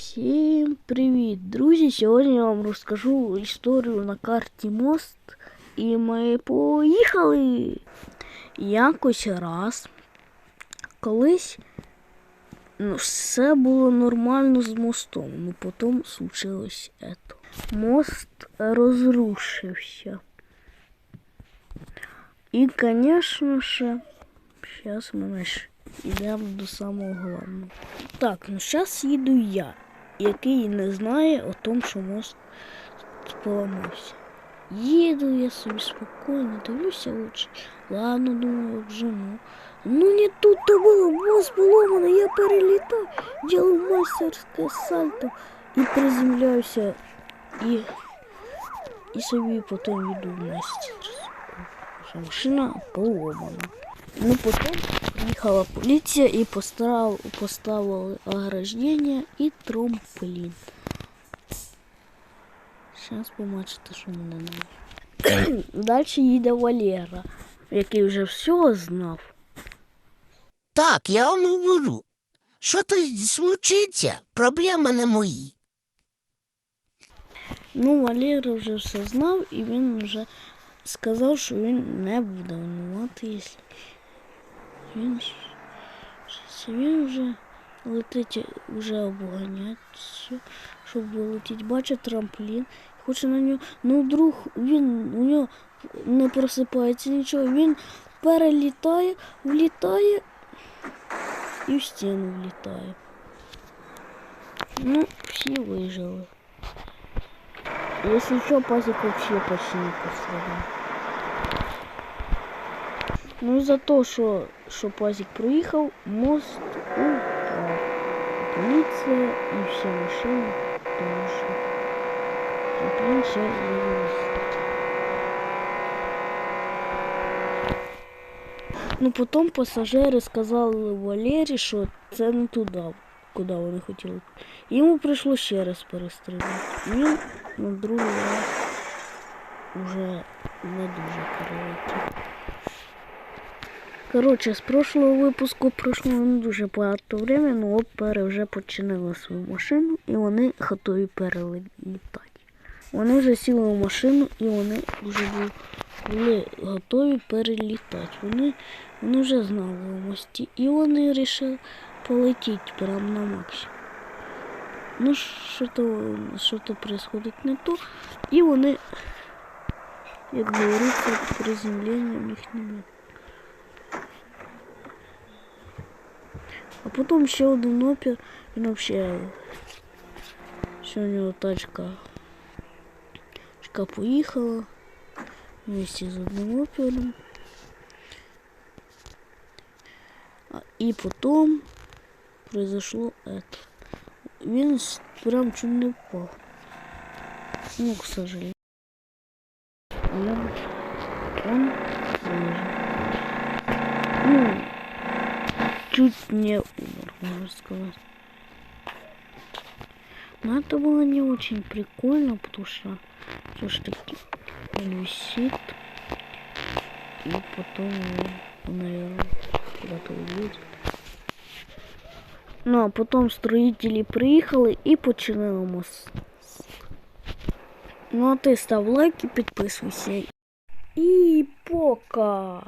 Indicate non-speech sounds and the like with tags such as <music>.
Всім привіт, друзі! Сьогодні я вам розкажу історію на карті мост. І ми поїхали. Якось раз. Колись ну, все було нормально з мостом, але потім случилось это. Мост розрушився. І, звісно ж, зараз ми ж йдемо до самого головного. Так, ну зараз їду я, який не знає о том, що мост поламався. Їду я собі спокійно, дивлюся очі. Ладно, думаю, обжену. Ну Ну не тут-то було, мост поломаний, я перелітаю, делаю мастерське сальто і приземляюся і, і собі потім йду в мастерську. Що Машина поломана. Ну потім приїхала поліція і постав, поставили ограждення і трамплін. Зараз побачите, що мене немає. <coughs> Далі їде Валера, який вже все знав. Так, я вам говорю. Що то случиться, проблема не мої. Ну, Валера вже все знав і він вже сказав, що він не буде винуватий, якщо він, ж- що він вже летить, вже обганять, все, щоб вилетіти. Бачить трамплін, хоче на нього. Ну, вдруг він у нього не просипається нічого, він перелітає, влітає і в стіну влітає. Ну, всі вижили. Если что, пазик вообще почти не пострадал. Ну из-за того, что, что пазик проехал, мост упал. Полиция и все машины тоже. Трамплин сейчас завис. Ну потом пасажири сказали Валері, що це не туди, куди вони хотіли. Йому прийшлося ще раз перестріляти. І він на другий раз уже не дуже перелетів. Коротше, з прошлого випуску пройшло не дуже багато времени, ну опери вже починили свою машину і вони готові перелітати. Вони вже сіли в машину і вони вже були, готові перелітати. Вони, вони вже знали у мості і вони вирішили полетіти прямо на максимум. Ну, що-то що-то происходить не то. І вони, як говориться, приземлення в них немає. А потім ще один опір, він взагалі, що у нього тачка, тачка поїхала вместе з одним опером. А, і потім произошло это. Він с- прям чуть не впав. Ну, к сожалению. чуть не умер, можно сказать. Но это было не очень прикольно, потому что все ж таки он висит. И потом, он, наверное, куда-то уйдет. Ну, а потом строители приїхали і починили мост. Ну, а ти став лайк і підписуйся. І пока!